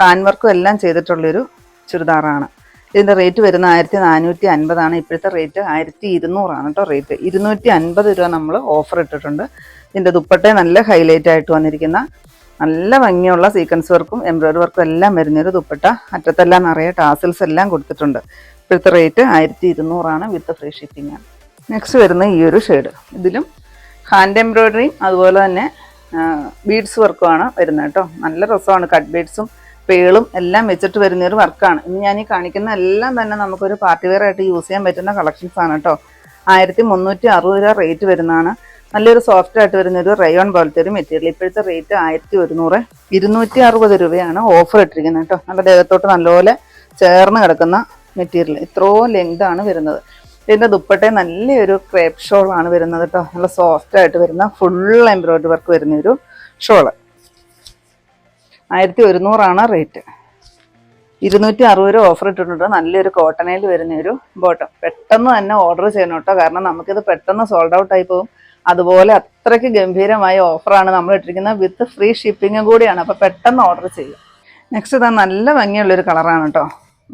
ഹാൻഡ് വർക്കും എല്ലാം ചെയ്തിട്ടുള്ളൊരു ചുരിദാറാണ്. ഇതിന്റെ റേറ്റ് വരുന്ന ആയിരത്തി നാനൂറ്റി അൻപതാണ് ഇപ്പോഴത്തെ റേറ്റ് ആയിരത്തി ഇരുന്നൂറാണ് കേട്ടോ റേറ്റ് ഇരുന്നൂറ്റി അൻപത് രൂപ നമ്മൾ ഓഫർ ഇട്ടിട്ടുണ്ട്. ഇതിന്റെ ദുപ്പട്ടെ നല്ല ഹൈലൈറ്റ് ആയിട്ട് വന്നിരിക്കുന്ന നല്ല ഭംഗിയുള്ള സീക്വൻസ് വർക്കും എംബ്രോയിഡറി വർക്കും എല്ലാം വരുന്നൊരു ദുപ്പട്ട. അറ്റത്തെല്ലാം നിറയെ ടാസിൽസ് എല്ലാം കൊടുത്തിട്ടുണ്ട്. ഇപ്പോഴത്തെ റേറ്റ് ആയിരത്തി ഇരുന്നൂറാണ് വിത്ത് ഫ്രീ ഷിപ്പിംഗ് ആണ്. നെക്സ്റ്റ് വരുന്ന ഈ ഒരു ഷെയ്ഡ് ഇതിലും ഹാൻഡ് എംബ്രോയിഡറിയും അതുപോലെ തന്നെ ബീഡ്സ് വർക്കുമാണ് വരുന്നത് കേട്ടോ. നല്ല രസമാണ്. കട്ട് ബീഡ്സും പേളും എല്ലാം വെച്ചിട്ട് വരുന്ന ഒരു വർക്കാണ് ഇന്ന് ഞാൻ ഈ കാണിക്കുന്ന എല്ലാം തന്നെ നമുക്കൊരു പാർട്ടി വെയർ ആയിട്ട് യൂസ് ചെയ്യാൻ പറ്റുന്ന കളക്ഷൻസ് ആണ് കേട്ടോ. ആയിരത്തി മുന്നൂറ്റി അറുപത് രൂപ റേറ്റ് വരുന്നതാണ്. നല്ലൊരു സോഫ്റ്റ് ആയിട്ട് വരുന്ന ഒരു റയോൺ പോലത്തെ ഒരു മെറ്റീരിയൽ ഇപ്പോഴത്തെ റേറ്റ് ആയിരത്തി ഒരുന്നൂറ് ഇരുന്നൂറ്റി അറുപത് രൂപയാണ് ഓഫർ ഇട്ടിരിക്കുന്നത് കേട്ടോ. നല്ല ദേഹത്തോട്ട് നല്ലപോലെ ചേർന്ന് കിടക്കുന്ന മെറ്റീരിയൽ. ഇത്രയും ലെങ്ത് ആണ് വരുന്നത്. ഇതിന്റെ ദുപ്പട്ടെ നല്ലൊരു ക്രേപ്പ് ആണ് വരുന്നത് കേട്ടോ നല്ല സോഫ്റ്റ് ആയിട്ട് വരുന്ന ഫുൾ എംബ്രോയിഡറി വർക്ക് വരുന്ന ഒരു ഷോൾ ആയിരത്തി ഒരുന്നൂറാണ് റേറ്റ് ഇരുന്നൂറ്റി അറുപത് രൂപ ഓഫർ ഇട്ടിട്ടുണ്ട് നല്ലൊരു കോട്ടണയിൽ വരുന്ന ഒരു ബോട്ടം പെട്ടെന്ന് തന്നെ ഓർഡർ ചെയ്യണം കേട്ടോ കാരണം നമുക്കിത് പെട്ടെന്ന് സോൾഡ് ഔട്ട് ആയി പോകും. അതുപോലെ അത്രയ്ക്ക് ഗംഭീരമായ ഓഫറാണ് നമ്മൾ ഇട്ടിരിക്കുന്നത് വിത്ത് ഫ്രീ ഷിപ്പിങ്ങും കൂടിയാണ്. അപ്പോൾ പെട്ടെന്ന് ഓർഡർ ചെയ്യുക. നെക്സ്റ്റ് ഇതാ നല്ല ഭംഗിയുള്ളൊരു കളറാണ് കേട്ടോ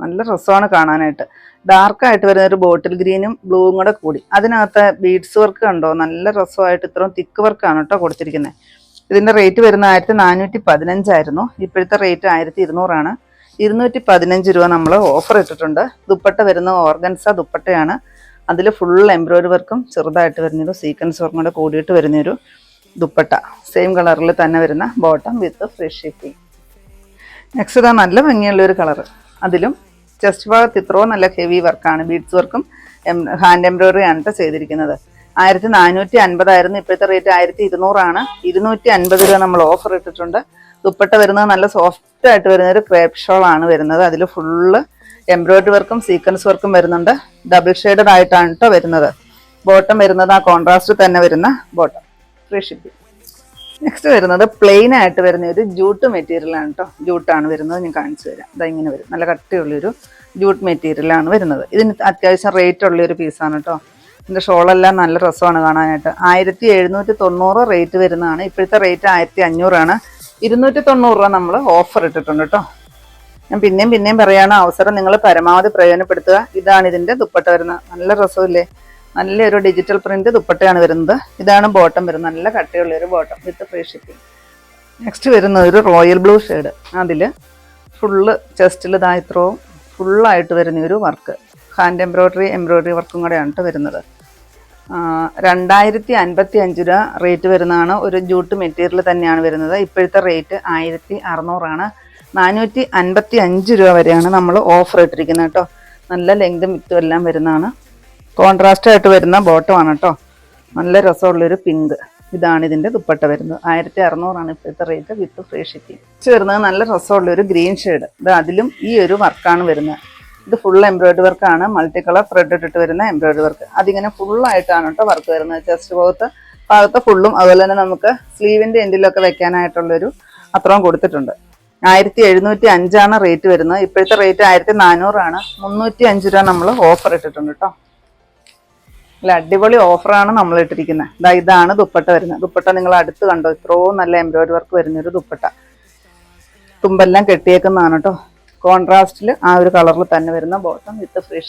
നല്ല രസമാണ് കാണാനായിട്ട്. ഡാർക്കായിട്ട് വരുന്ന ഒരു ബോട്ടിൽ ഗ്രീനും ബ്ലൂവും കൂടെ കൂടി. അതിനകത്ത് ബീഡ്സ് വർക്ക് കണ്ടോ? നല്ല രസമായിട്ട് ഇത്രയും തിക്ക് വർക്കാണ് കേട്ടോ കൊടുത്തിരിക്കുന്നത് ഇതിന്റെ റേറ്റ് വരുന്ന ആയിരത്തി നാനൂറ്റി പതിനഞ്ചായിരുന്നു ഇപ്പോഴത്തെ റേറ്റ് ആയിരത്തി ഇരുന്നൂറാണ് ഇരുന്നൂറ്റി പതിനഞ്ച് രൂപ നമ്മൾ ഓഫർ ഇട്ടിട്ടുണ്ട്. ദുപ്പട്ട വരുന്ന ഓർഗൻസ ദുപ്പട്ടയാണ്. അതിൽ ഫുൾ എംബ്രോയ്ഡറി വർക്കും ചെറുതായിട്ട് വരുന്നൊരു സീക്വൻസ് വർക്കും കൂടെ കൂടിയിട്ട് വരുന്നൊരു ദുപ്പട്ട. സെയിം കളറിൽ തന്നെ വരുന്ന bottom with free shipping next ഇതാ നല്ല ഭംഗിയുള്ള ഒരു കളറ് അതിലും ചെസ്റ്റ് ഭാഗത്ത് ഇത്രയും നല്ല ഹെവി വർക്കാണ് ബീഡ്സ് വർക്കും ഹാൻഡ് എംബ്രോയിഡറി ആണ് ചെയ്തിരിക്കുന്നത് ആയിരത്തി നാനൂറ്റി അൻപതായിരുന്നു ഇപ്പോഴത്തെ റേറ്റ് ആയിരത്തി ഇരുന്നൂറാണ് ഇരുന്നൂറ്റി അൻപത് രൂപ നമ്മൾ ഓഫർ ഇട്ടിട്ടുണ്ട്. ദുപ്പട്ട വരുന്നത് നല്ല സോഫ്റ്റ് ആയിട്ട് വരുന്ന ഒരു ക്രേപ്പ് ഷോൾ ആണ് വരുന്നത്. അതിൽ ഫുള്ള് എംബ്രോയിഡറി വർക്കും സീക്വൻസ് വർക്കും വരുന്നുണ്ട്. ഡബിൾ ഷെയ്ഡഡ് ആയിട്ടാണ് കേട്ടോ വരുന്നത്. ബോട്ടം വരുന്നത് ആ കോൺട്രാസ്റ്റ് തന്നെ വരുന്ന ബോട്ടം ഫ്രീ ഷിപ്പിംഗ് നെക്സ്റ്റ് വരുന്നത് പ്ലെയിൻ ആയിട്ട് വരുന്ന ഒരു ജൂട്ട് മെറ്റീരിയൽ ആണ് കേട്ടോ ജൂട്ടാണ് വരുന്നത്. ഞാൻ കാണിച്ചു തരാം. ഇതാ ഇങ്ങനെ വരും. നല്ല കട്ടിയുള്ളൊരു ജൂട്ട് മെറ്റീരിയലാണ് വരുന്നത്. ഇതിന് അത്യാവശ്യം റേറ്റ് ഉള്ളൊരു പീസാണ് കേട്ടോ ഇതിന്റെ ഷോളെല്ലാം നല്ല രസമാണ് കാണാനായിട്ട്. ആയിരത്തി എഴുന്നൂറ്റി തൊണ്ണൂറ് റേറ്റ് വരുന്നതാണ്. ഇപ്പോഴത്തെ റേറ്റ് ആയിരത്തി അഞ്ഞൂറാണ് ഇരുന്നൂറ്റി തൊണ്ണൂറ് രൂപ നമ്മൾ ഓഫർ ഇട്ടിട്ടുണ്ട് കേട്ടോ ഞാൻ പിന്നെയും പിന്നെയും പറയുകയാണ് അവസരം നിങ്ങൾ പരമാവധി പ്രയോജനപ്പെടുത്തുക. ഇതാണ് ഇതിന്റെ ദുപ്പട്ട വരുന്നത്. നല്ല രസമില്ലേ? നല്ലൊരു ഡിജിറ്റൽ പ്രിന്റ് ദുപ്പട്ടയാണ് വരുന്നത്. ഇതാണ് ബോട്ടം വരുന്നത്. നല്ല കട്ടിയുള്ള ഒരു bottom with free shipping next വരുന്ന ഒരു റോയൽ ബ്ലൂ ഷെയ്ഡ് അതിൽ ഫുള്ള് ചെസ്റ്റിൽ ദായിത്രവും ഫുള്ളായിട്ട് വരുന്ന ഒരു വർക്ക് ഹാൻഡ് എംബ്രോയ്ഡറി എംബ്രോയ്ഡറി വർക്കും കൂടെയാണ് കേട്ടോ വരുന്നത്. രണ്ടായിരത്തി അൻപത്തി അഞ്ച് രൂപ റേറ്റ് വരുന്നതാണ്. ഒരു ജൂട്ട് മെറ്റീരിയൽ തന്നെയാണ് വരുന്നത്. ഇപ്പോഴത്തെ റേറ്റ് ആയിരത്തി അറുന്നൂറാണ് നാനൂറ്റി അൻപത്തി അഞ്ച് രൂപ വരെയാണ് നമ്മൾ ഓഫർ ഇട്ടിരിക്കുന്നത് കേട്ടോ നല്ല ലെങ്തും വിത്തും എല്ലാം വരുന്നതാണ്. കോൺട്രാസ്റ്റ് ആയിട്ട് വരുന്ന ബോട്ടമാണ് കേട്ടോ നല്ല രസമുള്ളൊരു പിങ്ക് ഇതാണ് ഇതിന്റെ ദുപ്പട്ട വരുന്നത്. ആയിരത്തി അറുന്നൂറാണ് ഇപ്പോഴത്തെ റേറ്റ് വിത്ത് ഫ്രീ ഷിപ്പിംഗ് വരുന്നത് നല്ല രസമുള്ളൊരു ഗ്രീൻ ഷെയ്ഡ് ഇത് അതിലും ഈ ഒരു വർക്കാണ് വരുന്നത്. ഇത് ഫുൾ എംബ്രോയിഡറി വർക്കാണ് മൾട്ടി കളർ ത്രെഡ് ഇട്ടിട്ട് വരുന്ന എംബ്രോയിഡറി വർക്ക് അതിങ്ങനെ ഫുൾ ആയിട്ടാണ് കേട്ടോ വർക്ക് വരുന്നത്. ചെസ്റ്റ് ഭാഗത്ത് ഭാഗത്ത് ഫുള്ളും അതുപോലെ തന്നെ നമുക്ക് സ്ലീവിന്റെ എൻഡിലൊക്കെ വെക്കാനായിട്ടുള്ളൊരു അത്രയും കൊടുത്തിട്ടുണ്ട്. ആയിരത്തി എഴുന്നൂറ്റി അഞ്ചാണ് റേറ്റ് വരുന്നത്. ഇപ്പോഴത്തെ റേറ്റ് ആയിരത്തി നാനൂറാണ്. മുന്നൂറ്റി അഞ്ച് രൂപ നമ്മൾ ഓഫർ ഇട്ടിട്ടുണ്ട് കേട്ടോ നല്ല അടിപൊളി ഓഫറാണ് നമ്മൾ ഇട്ടിരിക്കുന്നത് ഇതാ ഇതാണ് ദുപ്പട്ട വരുന്നത്. ദുപ്പട്ട നിങ്ങൾ അടുത്ത് കണ്ടോ? ഇത്രയും നല്ല എംബ്രോയിഡറി വർക്ക് വരുന്നൊരു ദുപ്പട്ട. തുമ്പെല്ലാം കെട്ടിയേക്കുന്നതാണ് കേട്ടോ കോൺട്രാസ്റ്റിൽ ആ ഒരു കളറിൽ തന്നെ വരുന്ന ബോട്ടം വിത്ത് ഫ്രീ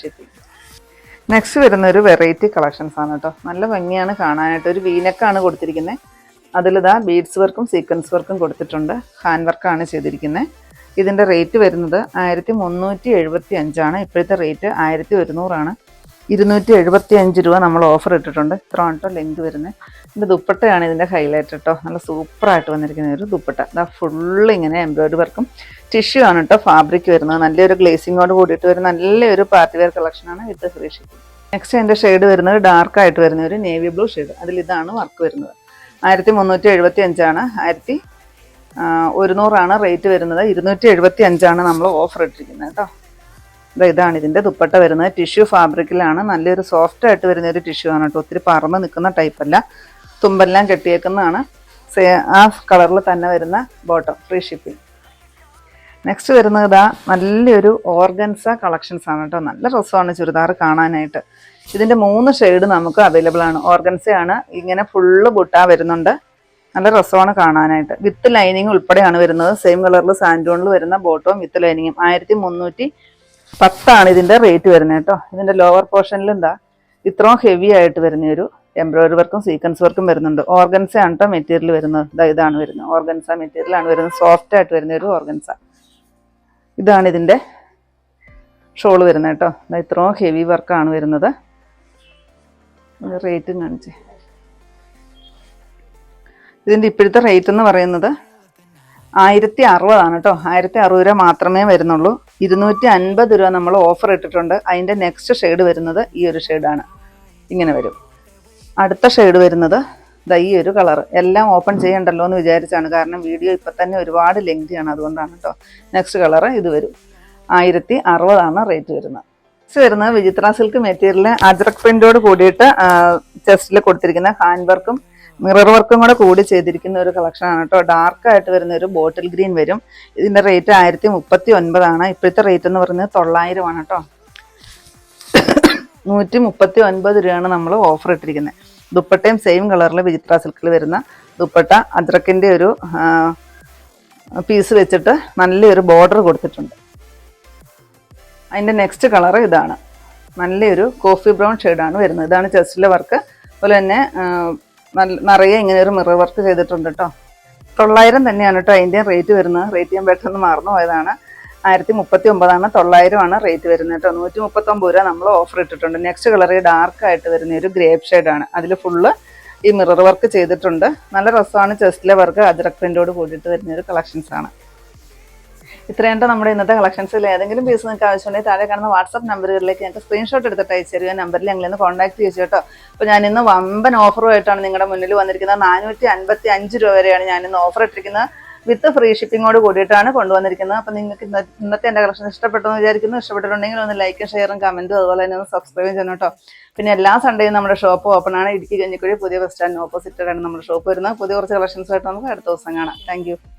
നെക്സ്റ്റ് വരുന്ന ഒരു വെറൈറ്റി കളക്ഷൻസ് ആണ് കേട്ടോ നല്ല ഭംഗിയാണ് കാണാനായിട്ട്. ഒരു വീനക്കാണ് കൊടുത്തിരിക്കുന്നത് അതിലിതാ ബീഡ്സ് വർക്കും സീക്വൻസ് വർക്കും കൊടുത്തിട്ടുണ്ട്. ഹാൻഡ് വർക്കാണ് ചെയ്തിരിക്കുന്നത് ഇതിന്റെ റേറ്റ് വരുന്നത് ആയിരത്തി മുന്നൂറ്റി എഴുപത്തി അഞ്ചാണ് ഇപ്പോഴത്തെ റേറ്റ് ആയിരത്തി ഒരുന്നൂറാണ്. ഇരുന്നൂറ്റി എഴുപത്തി അഞ്ച് രൂപ നമ്മൾ ഓഫർ ഇട്ടിട്ടുണ്ട്. ഇത്ര കേട്ടോ ലെങ്ത് വരുന്നത് ഇതിന്റെ ദുപ്പട്ടയാണ് ഇതിന്റെ ഹൈലൈറ്റ് കേട്ടോ നല്ല സൂപ്പറായിട്ട് വന്നിരിക്കുന്ന ഒരു ദുപ്പട്ട. ഇതാ ഫുള്ള് ഇങ്ങനെ എംബ്രോയിഡറി വർക്കും ടിഷ്യൂ ആണ് കേട്ടോ ഫാബ്രിക് വരുന്നത്. നല്ലൊരു ഗ്ലേസിങ്ങോട് കൂടിയിട്ട് വരുന്ന നല്ലൊരു പാർട്ടി വെയർ കളക്ഷനാണ് വിത്ത് ഫ്രീ ഷിപ്പിംഗ് നെക്സ്റ്റ് എന്റെ ഷെയ്ഡ് വരുന്നത് ഡാർക്കായിട്ട് വരുന്ന ഒരു നേവി ബ്ലൂ ഷെയ്ഡ് അതിൽ ഇതാണ് വർക്ക് വരുന്നത്. ആയിരത്തി മുന്നൂറ്റി എഴുപത്തി അഞ്ചാണ് ആയിരത്തി ഒരുന്നൂറാണ് റേറ്റ് വരുന്നത്. ഇരുന്നൂറ്റി എഴുപത്തി അഞ്ചാണ് നമ്മൾ ഓഫർ ഇട്ടിരിക്കുന്നത് കേട്ടോ ഇതാണ് ഇതിന്റെ ദുപ്പട്ട വരുന്നത്. ടിഷ്യൂ ഫാബ്രിക്കിലാണ് നല്ലൊരു സോഫ്റ്റ് ആയിട്ട് വരുന്ന ഒരു ടിഷ്യൂ ആണ് കേട്ടോ. ഒത്തിരി പറന്ന് നിൽക്കുന്ന ടൈപ്പല്ല തുമ്പെല്ലാം കെട്ടിയേക്കുന്നതാണ്. ആ കളറിൽ തന്നെ വരുന്ന ബോട്ടം ഫ്രീ ഷിപ്പിംഗ് നെക്സ്റ്റ് വരുന്നത് ഇതാ നല്ലൊരു ഓർഗൻസ കളക്ഷൻസ് ആണ് കേട്ടോ. നല്ല രസമാണ് ചുരിദാർ കാണാനായിട്ട്. ഇതിന്റെ മൂന്ന് ഷെയ്ഡ് നമുക്ക് അവൈലബിൾ ആണ്. ഓർഗൻസയാണ് ഇങ്ങനെ ഫുള്ള് ബുട്ട വരുന്നുണ്ട്. നല്ല രസമാണ് കാണാനായിട്ട്. വിത്ത് ലൈനിങ് ഉൾപ്പെടെയാണ് വരുന്നത്. സെയിം കളറിൽ സാൻഡോണിൽ വരുന്ന ബോട്ടവും വിത്ത് ലൈനിങ്ങും ആയിരത്തി മുന്നൂറ്റി പത്താണ് ഇതിന്റെ റേറ്റ് വരുന്നത് കേട്ടോ. ഇതിന്റെ ലോവർ പോർഷനിൽ എന്താ ഇത്രയും ഹെവി ആയിട്ട് വരുന്ന ഒരു എംബ്രോയിഡറി വർക്കും സീക്വൻസ് വർക്കും വരുന്നുണ്ട്. ഓർഗൻസ ആണ് കേട്ടോ മെറ്റീരിയൽ വരുന്നത്. ഇതാണ് വരുന്നത്. ഓർഗൻസ മെറ്റീരിയൽ ആണ് വരുന്നത്. സോഫ്റ്റ് ആയിട്ട് വരുന്ന ഒരു ഓർഗൻസ ഇതാണ് ഇതിന്റെ ഷോൾ വരുന്നത് കേട്ടോ. ഇത്രയും ഹെവി വർക്കാണ് വരുന്നത്. റേറ്റും കാണിച്ചേ. ഇതിന്റെ ഇപ്പോഴത്തെ റേറ്റ് എന്ന് പറയുന്നത് ആയിരത്തി അറുപതാണ് കേട്ടോ. ആയിരത്തി അറുപത് രൂപ മാത്രമേ വരുന്നുള്ളൂ. ഇരുന്നൂറ്റി അൻപത് രൂപ നമ്മൾ ഓഫർ ഇട്ടിട്ടുണ്ട്. അതിന്റെ നെക്സ്റ്റ് ഷെയ്ഡ് വരുന്നത് ഈ ഒരു ഷെയ്ഡാണ് ഇങ്ങനെ വരും. അടുത്ത ഷെയ്ഡ് വരുന്നത് ദാ ഈ ഒരു കളർ എല്ലാം ഓപ്പൺ ചെയ്യണ്ടല്ലോ എന്ന് വിചാരിച്ചാണ്. കാരണം വീഡിയോ ഇപ്പം തന്നെ ഒരുപാട് ലെങ്തിയാണ് അതുകൊണ്ടാണ് കേട്ടോ. നെക്സ്റ്റ് കളർ ഇത് വരും. ആയിരത്തി അറുപതാണ് റേറ്റ് വരുന്നത്. വരുന്നത് വിചിത്ര സിൽക്ക് മെറ്റീരിയൽ അജ്രക് പ്രിന്റോട് കൂടിയിട്ട് ചെസ്റ്റിൽ കൊടുത്തിരിക്കുന്ന ഹാൻഡ് വർക്കും മിറർ വർക്കും കൂടെ കൂടി ചെയ്തിരിക്കുന്ന ഒരു കളക്ഷൻ ആണ് കേട്ടോ. ഡാർക്ക് ആയിട്ട് വരുന്ന ഒരു ബോട്ടിൽ ഗ്രീൻ വരും. ഇതിന്റെ റേറ്റ് ആയിരത്തി മുപ്പത്തി ഒൻപതാണ് ഇപ്പോഴത്തെ റേറ്റ് എന്ന് പറയുന്നത് തൊള്ളായിരം ആണ് കേട്ടോ. നൂറ്റി മുപ്പത്തി ഒൻപത് രൂപയാണ് നമ്മൾ ഓഫർ ഇട്ടിരിക്കുന്നത്. ദുപ്പട്ടയും സെയിം കളറിൽ വിചിത്ര സിൽക്കിൽ വരുന്ന ദുപ്പട്ട അജ്രക്കിന്റെ ഒരു പീസ് വെച്ചിട്ട് നല്ലൊരു ബോർഡർ കൊടുത്തിട്ടുണ്ട്. അതിന്റെ നെക്സ്റ്റ് കളർ ഇതാണ്. നല്ലൊരു കോഫി ബ്രൗൺ ഷെയ്ഡാണ് വരുന്നത്. ഇതാണ് ചെസ്റ്റിലെ വർക്ക് അതുപോലെ തന്നെ നല്ല നിറയെ ഇങ്ങനെ ഒരു മിറർ വർക്ക് ചെയ്തിട്ടുണ്ട് കേട്ടോ തൊള്ളായിരം തന്നെയാണ് കേട്ടോ അതിന്റെ റേറ്റ് വരുന്നത്. റേറ്റ് ഞാൻ പെട്ടെന്ന് മറന്നു പോയതാണ്. ആയിരത്തി മുപ്പത്തി ഒമ്പതാണ് തൊള്ളായിരമാണ് റേറ്റ് വരുന്നത് കേട്ടോ നൂറ്റി മുപ്പത്തൊമ്പത് രൂപ നമ്മൾ ഓഫർ ഇട്ടിട്ടുണ്ട്. നെക്സ്റ്റ് കളർ ഡാർക്ക് ആയിട്ട് വരുന്ന ഒരു ഗ്രേപ്പ് ഷെയ്ഡാണ് അതിൽ ഫുള്ള് ഈ മിറർ വർക്ക് ചെയ്തിട്ടുണ്ട്. നല്ല രസമാണ് ചെസ്റ്റിലെ വർക്ക് അജ്രക് പ്രിന്റോട് കൂടിയിട്ട് വരുന്ന ഒരു കളക്ഷൻസ് ആണ് ഇത്രയും ട്ടോ നമ്മുടെ ഇന്നത്തെ കളക്ഷൻസിൽ ഏതെങ്കിലും പീസ് നിങ്ങൾക്ക് ആവശ്യമുണ്ടെങ്കിൽ താഴെ കാണുന്ന വാട്സ്ആപ്പ് നമ്പറുകളിലേക്ക് ഞങ്ങൾക്ക് സ്ക്രീൻഷോട്ട് എടുത്തിട്ട് അയച്ചു തരിക. നമ്പറിൽ ഞങ്ങൾ ഇന്ന് കോൺടാക്ട് ചെയ്തു കേട്ടോ അപ്പോൾ ഞാൻ ഇന്ന് വമ്പൻ ഓഫറുമായിട്ടാണ് നിങ്ങളുടെ മുന്നിൽ വന്നിരിക്കുന്നത്. നാനൂറ്റി അൻപത്തി അഞ്ച് രൂപ വരെയാണ് ഞാൻ ഇന്ന് ഓഫർ ഇട്ടിരിക്കുന്നത് വിത്ത് ഫ്രീ ഷിപ്പിങ്ങോട് കൂടിയിട്ടാണ് കൊണ്ടുവന്നിരിക്കുന്നത്. അപ്പോൾ നിങ്ങൾക്ക് ഇന്ന- ഇന്നത്തെ എന്റെ കളക്ഷൻ ഇഷ്ടപ്പെട്ടെന്ന് വിചാരിക്കുന്നു. ഇഷ്ടപ്പെട്ടിട്ടുണ്ടെങ്കിൽ ഒന്ന് ലൈക്കും ഷെയറും കമന്റും അതുപോലെ തന്നെ ഒന്ന് സബ്സ്ക്രൈബ് ചെയ്യണം കേട്ടോ. പിന്നെ എല്ലാ സൺഡേയും നമ്മുടെ ഷോപ്പ് ഓപ്പൺ ആണ്. ഇടുക്കി കഞ്ഞിക്കുഴി പുതിയ ബസ് സ്റ്റാൻഡിന് ഓപ്പോസിറ്റാണ് നമ്മുടെ ഷോപ്പ് വരുന്നത്. പുതിയ കുറച്ച് കളക്ഷൻസ് ആയിട്ട് നമുക്ക് അടുത്ത ദിവസം കാണാം. താങ്ക്